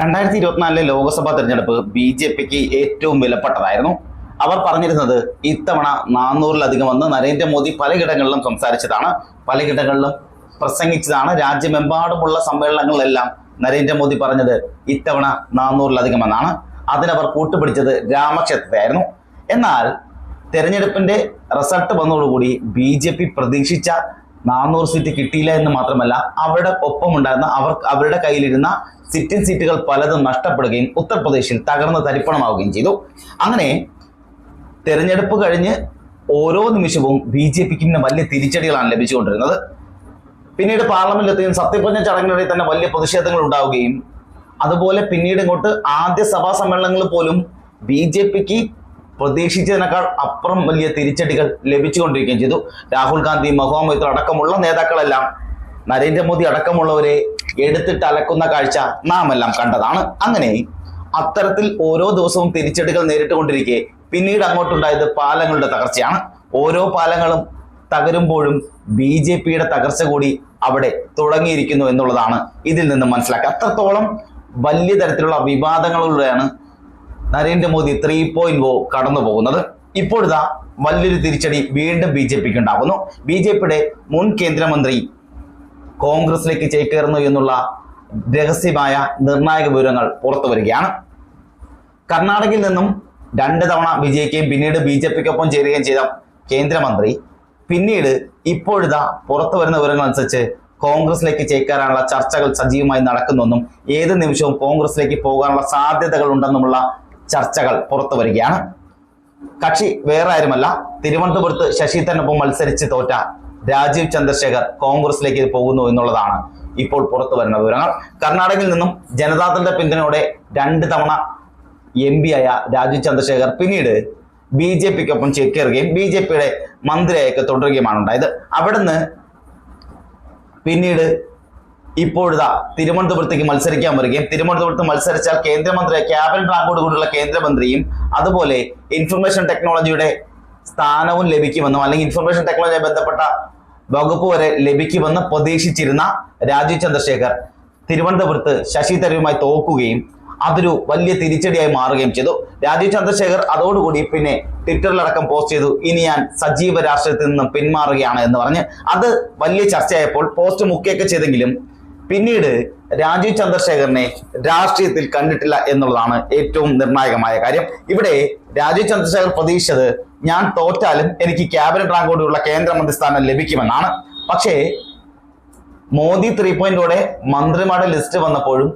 രണ്ടായിരത്തി ഇരുപത്തിനാലിലെ ലോക്സഭാ തെരഞ്ഞെടുപ്പ് ബി ജെ പിക്ക് ഏറ്റവും വിലപ്പെട്ടതായിരുന്നു. അവർ പറഞ്ഞിരുന്നത് ഇത്തവണ നാനൂറിലധികം വന്ന് നരേന്ദ്രമോദി പലയിടങ്ങളിലും സംസാരിച്ചതാണ് പലയിടങ്ങളിലും പ്രസംഗിച്ചതാണ്. രാജ്യമെമ്പാടുമുള്ള സമ്മേളനങ്ങളിലെല്ലാം നരേന്ദ്രമോദി പറഞ്ഞത് ഇത്തവണ നാനൂറിലധികം എന്നാണ്. അതിനവർ കൂട്ടുപിടിച്ചത് രാമക്ഷേത്രത്തെയായിരുന്നു എന്നാൽ തെരഞ്ഞെടുപ്പിന്റെ റിസൾട്ട് വന്നതോടുകൂടി ബി ജെ പി പ്രതീക്ഷിച്ച നാനൂറ് സീറ്റ് കിട്ടിയില്ല എന്ന് മാത്രമല്ല അവരുടെ ഒപ്പമുണ്ടായിരുന്ന അവർ അവരുടെ കയ്യിലിരുന്ന സിറ്റിംഗ് സീറ്റുകൾ പലതും നഷ്ടപ്പെടുകയും ഉത്തർപ്രദേശിൽ തകർന്ന് തരിപ്പണമാവുകയും ചെയ്തു. അങ്ങനെ തെരഞ്ഞെടുപ്പ് കഴിഞ്ഞ് ഓരോ നിമിഷവും ബി ജെ പിക്ക് ഇങ്ങനെ വലിയ തിരിച്ചടികളാണ് ലഭിച്ചുകൊണ്ടിരുന്നത്. പിന്നീട് പാർലമെന്റിലെത്തുകയും സത്യപ്രതിജ്ഞ ചടങ്ങിനിടയിൽ തന്നെ വലിയ പ്രതിഷേധങ്ങൾ ഉണ്ടാവുകയും അതുപോലെ പിന്നീട് ഇങ്ങോട്ട് ആദ്യ സഭാ സമ്മേളനങ്ങൾ പോലും ബി ജെ പിക്ക് പ്രതീക്ഷിച്ചതിനേക്കാൾ അപ്പുറം വലിയ തിരിച്ചടികൾ ലഭിച്ചുകൊണ്ടിരിക്കുകയും ചെയ്തു. രാഹുൽ ഗാന്ധി മഹുവാ മൈത്ര അടക്കമുള്ള നേതാക്കളെല്ലാം നരേന്ദ്രമോദി അടക്കമുള്ളവരെ എടുത്തിട്ട് അലക്കുന്ന കാഴ്ച നാം എല്ലാം കണ്ടതാണ്. അങ്ങനെ അത്തരത്തിൽ ഓരോ ദിവസവും തിരിച്ചടികൾ നേരിട്ടുകൊണ്ടിരിക്കെ പിന്നീട് അങ്ങോട്ടുണ്ടായത് പാലങ്ങളുടെ തകർച്ചയാണ്. ഓരോ പാലങ്ങളും തകരുമ്പോഴും ബി ജെ പിയുടെ തകർച്ച കൂടി അവിടെ തുടങ്ങിയിരിക്കുന്നു എന്നുള്ളതാണ് ഇതിൽ നിന്ന് മനസ്സിലാക്കുക. അത്രത്തോളം വലിയ തരത്തിലുള്ള വിവാദങ്ങളിലൂടെയാണ് നരേന്ദ്രമോദി ത്രീ പോയിന്റ് ഓ കടന്നു പോകുന്നത്. ഇപ്പോഴിതാ വലിയൊരു തിരിച്ചടി വീണ്ടും ബി ജെ പിക്ക് ഉണ്ടാകുന്നു. ബി ജെ പിയുടെ മുൻ കേന്ദ്രമന്ത്രി കോൺഗ്രസിലേക്ക് ചേക്കേറുന്നു എന്നുള്ള രഹസ്യമായ നിർണായക വിവരങ്ങൾ പുറത്തു വരികയാണ്. കർണാടകയിൽ നിന്നും രണ്ട് തവണ വിജയിക്കുകയും പിന്നീട് ബി ജെ പിക്കൊപ്പം ചേരുകയും ചെയ്ത കേന്ദ്രമന്ത്രി പിന്നീട് ഇപ്പോഴിതാ പുറത്തു വരുന്ന വിവരങ്ങൾ അനുസരിച്ച് കോൺഗ്രസിലേക്ക് ചേക്കേറാനുള്ള ചർച്ചകൾ സജീവമായി നടക്കുന്നെന്നും ഏത് നിമിഷവും കോൺഗ്രസിലേക്ക് പോകാനുള്ള സാധ്യതകൾ ഉണ്ടെന്നുമുള്ള ചർച്ചകൾ പുറത്തു വരികയാണ്. കക്ഷി വേറെ ആരുമല്ല. തിരുവനന്തപുരത്ത് ശശി തന്നൊപ്പം മത്സരിച്ച് തോറ്റ രാജീവ് ചന്ദ്രശേഖർ കോൺഗ്രസിലേക്ക് പോകുന്നു എന്നുള്ളതാണ് ഇപ്പോൾ പുറത്തു വരുന്ന വിവരങ്ങൾ. കർണാടകയിൽ നിന്നും ജനതാദളിന്റെ പിന്തുണയോടെ രണ്ട് തവണ എം പി ആയ രാജീവ് ചന്ദ്രശേഖർ പിന്നീട് ബി ജെ പിക്കൊപ്പം ചേക്കേറുകയും ബി ജെ പിയുടെ മന്ത്രിയായൊക്കെ തുടരുകയുമാണ് ഉണ്ടായത്. അവിടുന്ന് പിന്നീട് ഇപ്പോഴിതാ തിരുവനന്തപുരത്തേക്ക് മത്സരിക്കാൻ വരികയും തിരുവനന്തപുരത്ത് മത്സരിച്ചാൽ കേന്ദ്രമന്ത്രി ക്യാബിനറ്റ് റാങ്കോട് കൂടിയുള്ള കേന്ദ്രമന്ത്രിയും അതുപോലെ ഇൻഫർമേഷൻ ടെക്നോളജിയുടെ സ്ഥാനവും ലഭിക്കുമെന്നും അല്ലെങ്കിൽ ഇൻഫർമേഷൻ ടെക്നോളജിയുമായി ബന്ധപ്പെട്ട വകുപ്പ് വരെ ലഭിക്കുമെന്ന് പ്രതീക്ഷിച്ചിരുന്ന രാജീവ് ചന്ദ്രശേഖർ തിരുവനന്തപുരത്ത് ശശി തരൂരുമായി തോക്കുകയും അതൊരു വലിയ തിരിച്ചടിയായി മാറുകയും ചെയ്തു. രാജീവ് ചന്ദ്രശേഖർ അതോടുകൂടി പിന്നെ ട്വിറ്ററിലടക്കം പോസ്റ്റ് ചെയ്തു. ഇനി ഞാൻ സജീവ രാഷ്ട്രീയത്തിൽ നിന്നും പിന്മാറുകയാണ് എന്ന് പറഞ്ഞ്. അത് വലിയ ചർച്ചയായപ്പോൾ പോസ്റ്റ് മുക്കിയൊക്കെ ചെയ്തെങ്കിലും പിന്നീട് രാജീവ് ചന്ദ്രശേഖരനെ രാഷ്ട്രീയത്തിൽ കണ്ടിട്ടില്ല എന്നുള്ളതാണ് ഏറ്റവും നിർണായകമായ കാര്യം. ഇവിടെ രാജീവ് ചന്ദ്രശേഖർ പ്രതീക്ഷിച്ചത് ഞാൻ തോറ്റാലും എനിക്ക് ക്യാബിനറ്റ് റാങ്കോടുള്ള കേന്ദ്രമന്ത്രി സ്ഥാനം ലഭിക്കുമെന്നാണ്. പക്ഷേ മോദി ത്രീ പോയിന്റോടെ മന്ത്രിമാരുടെ ലിസ്റ്റ് വന്നപ്പോഴും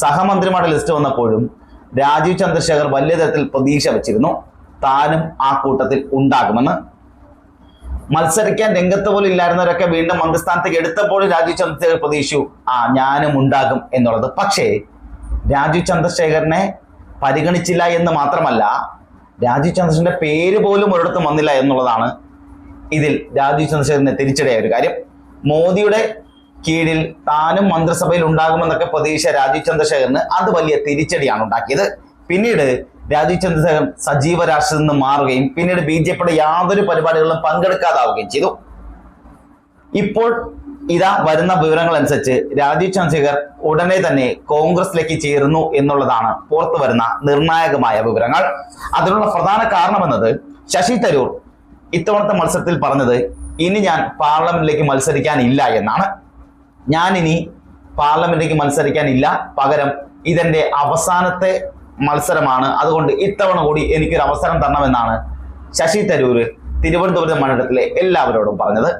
സഹമന്ത്രിമാരുടെ ലിസ്റ്റ് വന്നപ്പോഴും രാജീവ് ചന്ദ്രശേഖർ വലിയ തരത്തിൽ പ്രതീക്ഷ വെച്ചിരുന്നു. താനും ആ കൂട്ടത്തിൽ ഉണ്ടാകുമെന്ന്. മത്സരിക്കാൻ രംഗത്ത് പോലും ഇല്ലായിരുന്നവരൊക്കെ വീണ്ടും മന്ത്രിസ്ഥാനത്തേക്ക് എടുത്തപ്പോൾ രാജീവ് ചന്ദ്രശേഖർ പ്രതീക്ഷിച്ചു ആ ഞാനും ഉണ്ടാകും എന്നുള്ളത്. പക്ഷേ രാജീവ് ചന്ദ്രശേഖരനെ പരിഗണിച്ചില്ല എന്ന് മാത്രമല്ല രാജീവ് ചന്ദ്രശേഖരന്റെ പേര് പോലും ഒരിടത്തും വന്നില്ല എന്നുള്ളതാണ് ഇതിൽ രാജീവ് ചന്ദ്രശേഖരനെ തിരിച്ചടിയായ ഒരു കാര്യം. മോദിയുടെ കീഴിൽ താനും മന്ത്രിസഭയിൽ ഉണ്ടാകുമെന്നൊക്കെ പ്രതീക്ഷ രാജീവ് ചന്ദ്രശേഖരന് അത് വലിയ തിരിച്ചടിയാണ് ഉണ്ടാക്കിയത്. പിന്നീട് രാജീവ് ചന്ദ്രശേഖർ സജീവ രാഷ്ട്രീയത്തിൽ നിന്ന് മാറുകയും പിന്നീട് ബി ജെ പിയുടെ യാതൊരു പരിപാടികളിലും പങ്കെടുക്കാതാവുകയും ചെയ്തു. ഇപ്പോൾ ഇതാ വരുന്ന വിവരങ്ങൾ അനുസരിച്ച് രാജീവ് ചന്ദ്രശേഖർ ഉടനെ തന്നെ കോൺഗ്രസിലേക്ക് ചേരുന്നു എന്നുള്ളതാണ് പുറത്തു വരുന്ന നിർണായകമായ വിവരങ്ങൾ. അതിനുള്ള പ്രധാന കാരണമെന്നത് ശശി തരൂർ ഇത്തവണത്തെ മത്സരത്തിൽ പറഞ്ഞത് ഇനി ഞാൻ പാർലമെന്റിലേക്ക് മത്സരിക്കാനില്ല എന്നാണ്. ഞാൻ ഇനി പാർലമെന്റിലേക്ക് മത്സരിക്കാനില്ല പകരം ഇതെന്റെ അവസാനത്തെ മത്സരമാണ്. അതുകൊണ്ട് ഇത്തവണ കൂടി എനിക്കൊരു അവസരം തരണമെന്നാണ് ശശി തരൂര് തിരുവനന്തപുരം മണ്ഡലത്തിലെ എല്ലാവരോടും പറഞ്ഞത്.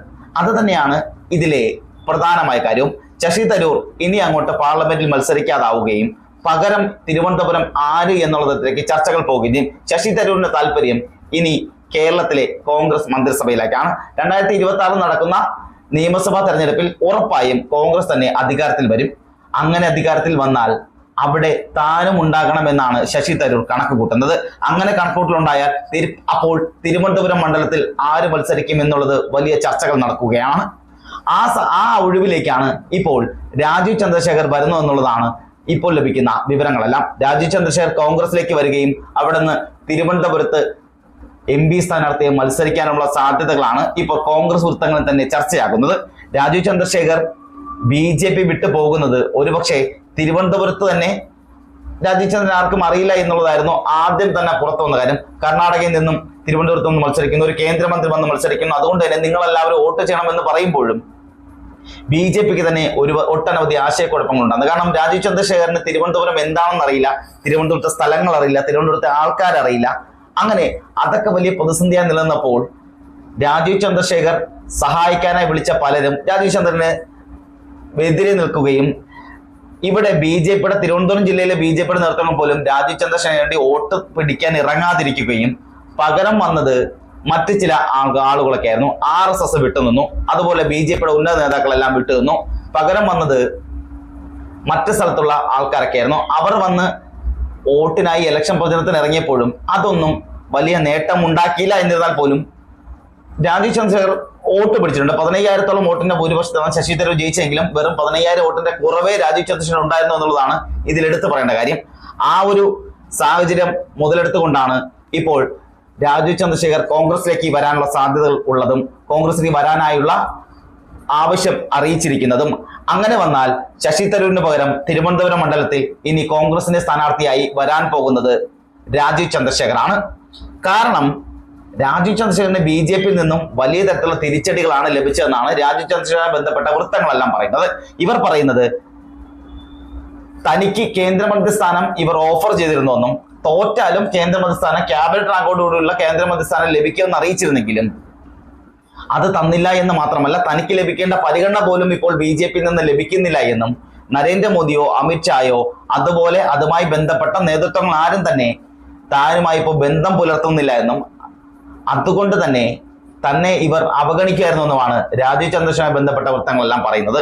അത് തന്നെയാണ് ഇതിലെ പ്രധാനമായ കാര്യവും ശശി തരൂർ ഇനി അങ്ങോട്ട് പാർലമെന്റിൽ മത്സരിക്കാതാവുകയും പകരം തിരുവനന്തപുരം ആര് എന്നുള്ളതിലേക്ക് ചർച്ചകൾ പോകുകയും. ശശി തരൂരിന്റെ താല്പര്യം ഇനി കേരളത്തിലെ കോൺഗ്രസ് മന്ത്രിസഭയിലേക്കാണ്. രണ്ടായിരത്തി ഇരുപത്തി ആറിൽ നടക്കുന്ന നിയമസഭാ തെരഞ്ഞെടുപ്പിൽ ഉറപ്പായും കോൺഗ്രസ് തന്നെ അധികാരത്തിൽ വരും. അങ്ങനെ അധികാരത്തിൽ വന്നാൽ അവിടെ താനും ഉണ്ടാകണമെന്നാണ് ശശി തരൂർ കണക്ക് കൂട്ടുന്നത്. അങ്ങനെ കണക്കൂട്ടലുണ്ടായാൽ തിരു അപ്പോൾ തിരുവനന്തപുരം മണ്ഡലത്തിൽ ആര് മത്സരിക്കും എന്നുള്ളത് വലിയ ചർച്ചകൾ നടക്കുകയാണ്. ആ ആ ഒഴിവിലേക്കാണ് ഇപ്പോൾ രാജീവ് ചന്ദ്രശേഖർ വരുന്നു എന്നുള്ളതാണ് ഇപ്പോൾ ലഭിക്കുന്ന വിവരങ്ങളെല്ലാം. രാജീവ് ചന്ദ്രശേഖർ കോൺഗ്രസിലേക്ക് വരികയും അവിടെ നിന്ന് തിരുവനന്തപുരത്ത് എം പി സ്ഥാനാർത്ഥിയെ മത്സരിക്കാനുള്ള സാധ്യതകളാണ് ഇപ്പോൾ കോൺഗ്രസ് വൃത്തങ്ങളിൽ തന്നെ ചർച്ചയാകുന്നത്. Rajeev Chandrasekhar B J P വിട്ടു പോകുന്നത് ഒരുപക്ഷെ തിരുവനന്തപുരത്ത് തന്നെ രാജീവ്ചന്ദ്രൻ ആർക്കും അറിയില്ല എന്നുള്ളതായിരുന്നു ആദ്യം തന്നെ പുറത്തു വന്ന കാര്യം. കർണാടകയിൽ നിന്നും തിരുവനന്തപുരത്ത് നിന്ന് മത്സരിക്കുന്നു ഒരു കേന്ദ്രമന്ത്രി വന്ന് മത്സരിക്കുന്നു. അതുകൊണ്ട് തന്നെ നിങ്ങൾ എല്ലാവരും വോട്ട് ചെയ്യണമെന്ന് പറയുമ്പോഴും ബി ജെ പിക്ക് തന്നെ ഒരു ഒട്ടനവധി ആശയക്കുഴപ്പങ്ങളുണ്ടാകുന്നു. കാരണം രാജീവ് ചന്ദ്രശേഖരന് തിരുവനന്തപുരം എന്താണെന്ന് അറിയില്ല. തിരുവനന്തപുരത്തെ സ്ഥലങ്ങൾ അറിയില്ല. തിരുവനന്തപുരത്തെ ആൾക്കാരറിയില്ല അങ്ങനെ അതൊക്കെ വലിയ പ്രതിസന്ധിയായി നിലനിന്നപ്പോൾ രാജീവ് ചന്ദ്രശേഖർ സഹായിക്കാനായി വിളിച്ച പലരും രാജീവ് ചന്ദ്രന് എതിരെ നിൽക്കുകയും ഇവിടെ ബി ജെ പിയുടെ തിരുവനന്തപുരം ജില്ലയിലെ ബി ജെ പിയുടെ നേതൃത്വം പോലും രാജീവ് ചന്ദ്രശേഖരന് വേണ്ടി വോട്ട് പിടിക്കാൻ ഇറങ്ങാതിരിക്കുകയും പകരം വന്നത് മറ്റ് ചില ആളുകളൊക്കെ ആയിരുന്നു. ആർ എസ് എസ് വിട്ടുനിന്നു. അതുപോലെ ബി ജെ പിയുടെ ഉന്നത നേതാക്കളെല്ലാം വിട്ടുനിന്നു. പകരം വന്നത് മറ്റ് സ്ഥലത്തുള്ള ആൾക്കാരൊക്കെ ആയിരുന്നു. അവർ വന്ന് വോട്ടിനായി ഇലക്ഷൻ പ്രചരണത്തിന് ഇറങ്ങിയപ്പോഴും അതൊന്നും വലിയ നേട്ടം ഉണ്ടാക്കിയില്ല എന്നിരുന്നാൽ പോലും രാജീവ് ചന്ദ്രശേഖർ വോട്ട് പിടിച്ചിട്ടുണ്ട്. പതിനയ്യായിരത്തോളം വോട്ടിന്റെ ഭൂരിപക്ഷത്താണ് ശശി തരൂർ ജയിച്ചെങ്കിലും വെറും പതിനയ്യായിരം വോട്ടിന്റെ കുറവേ രാജീവ് ചന്ദ്രശേഖരൻ ഉണ്ടായിരുന്നു എന്നുള്ളതാണ് ഇതിൽ എടുത്തു പറയേണ്ട കാര്യം. ആ ഒരു സാഹചര്യം മുതലെടുത്തുകൊണ്ടാണ് ഇപ്പോൾ രാജീവ് ചന്ദ്രശേഖർ കോൺഗ്രസിലേക്ക് വരാനുള്ള സാധ്യതകൾ ഉള്ളതും കോൺഗ്രസിന് വരാനായുള്ള ആവശ്യം അറിയിച്ചിരിക്കുന്നതും. അങ്ങനെ വന്നാൽ ശശി തരൂരിന് പകരം തിരുവനന്തപുരം മണ്ഡലത്തിൽ ഇനി കോൺഗ്രസിന്റെ സ്ഥാനാർത്ഥിയായി വരാൻ പോകുന്നത് രാജീവ് ചന്ദ്രശേഖറാണ് കാരണം രാജീവ് ചന്ദ്രശേഖരന് ബി ജെ പിയിൽ നിന്നും വലിയ തരത്തിലുള്ള തിരിച്ചടികളാണ് ലഭിച്ചതെന്നാണ് രാജീവ് ചന്ദ്രശേഖരൻ ബന്ധപ്പെട്ട വൃത്തങ്ങളെല്ലാം പറയുന്നത്. ഇവർ പറയുന്നത് തനിക്ക് കേന്ദ്രമന്ത്രി സ്ഥാനം ഇവർ ഓഫർ ചെയ്തിരുന്നുവെന്നും തോറ്റാലും കേന്ദ്രമന്ത്രി സ്ഥാനം ക്യാബിനറ്റ് റാങ്കോടുകൂടിയുള്ള കേന്ദ്രമന്ത്രി സ്ഥാനം ലഭിക്കുമെന്ന് അറിയിച്ചിരുന്നെങ്കിലും അത് തന്നില്ല എന്ന് മാത്രമല്ല തനിക്ക് ലഭിക്കേണ്ട പരിഗണന പോലും ഇപ്പോൾ ബി ജെ പിയിൽ നിന്ന് ലഭിക്കുന്നില്ല എന്നും നരേന്ദ്രമോദിയോ അമിത്ഷായോ അതുപോലെ അതുമായി ബന്ധപ്പെട്ട നേതൃത്വങ്ങൾ ആരും തന്നെ താനുമായി ഇപ്പോൾ ബന്ധം പുലർത്തുന്നില്ല എന്നും അതുകൊണ്ട് തന്നെ തന്നെ ഇവർ അവഗണിക്കുമായിരുന്നു എന്നുമാണ് രാജീവ് ചന്ദ്രശനുമായി ബന്ധപ്പെട്ട വൃത്തങ്ങളെല്ലാം പറയുന്നത്.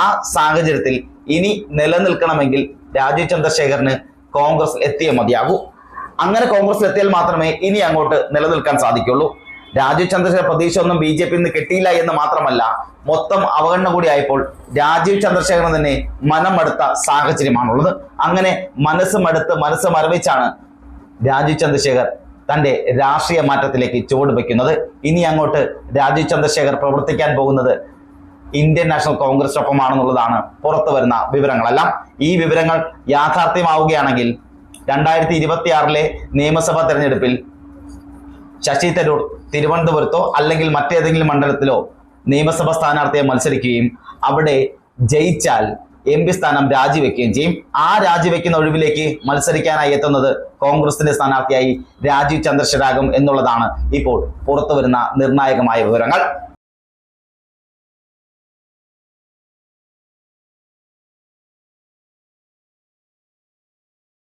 ആ സാഹചര്യത്തിൽ ഇനി നിലനിൽക്കണമെങ്കിൽ രാജീവ് ചന്ദ്രശേഖരന് കോൺഗ്രസ് എത്തിയേ മതിയാകൂ. അങ്ങനെ കോൺഗ്രസ് എത്തിയാൽ മാത്രമേ ഇനി അങ്ങോട്ട് നിലനിൽക്കാൻ സാധിക്കുള്ളൂ. രാജീവ് ചന്ദ്രശേഖർ പ്രതീക്ഷ ഒന്നും ബി ജെ പി നിന്ന് കിട്ടിയില്ല എന്ന് മാത്രമല്ല മൊത്തം അവഗണന കൂടി ആയപ്പോൾ രാജീവ് ചന്ദ്രശേഖരൻ തന്നെ മനം മടുത്ത സാഹചര്യമാണുള്ളത്. അങ്ങനെ മനസ്സ് മടുത്ത് മനസ്സ് മരവിച്ചാണ് രാജീവ് ചന്ദ്രശേഖർ തന്റെ രാഷ്ട്രീയ മാറ്റത്തിലേക്ക് ചുവട് വയ്ക്കുന്നത്. ഇനി അങ്ങോട്ട് രാജീവ് ചന്ദ്രശേഖർ പ്രവർത്തിക്കാൻ പോകുന്നത് ഇന്ത്യൻ നാഷണൽ കോൺഗ്രസിനൊപ്പമാണെന്നുള്ളതാണ് പുറത്തു വരുന്ന വിവരങ്ങളെല്ലാം. ഈ വിവരങ്ങൾ യാഥാർത്ഥ്യമാവുകയാണെങ്കിൽ രണ്ടായിരത്തി ഇരുപത്തിയാറിലെ നിയമസഭാ തെരഞ്ഞെടുപ്പിൽ ശശി തരൂർ തിരുവനന്തപുരത്തോ അല്ലെങ്കിൽ മറ്റേതെങ്കിലും മണ്ഡലത്തിലോ നിയമസഭാ സ്ഥാനാർത്ഥിയെ മത്സരിക്കുകയും അവിടെ ജയിച്ചാൽ എം പി സ്ഥാനം രാജിവെക്കുകയും ചെയ്യും. ആ രാജിവെക്കുന്ന ഒഴിവിലേക്ക് മത്സരിക്കാനായി എത്തുന്നത് കോൺഗ്രസിന്റെ സ്ഥാനാർത്ഥിയായി രാജീവ് ചന്ദ്രശേഖരാകും എന്നുള്ളതാണ് ഇപ്പോൾ പുറത്തു വരുന്ന നിർണായകമായ വിവരങ്ങൾ.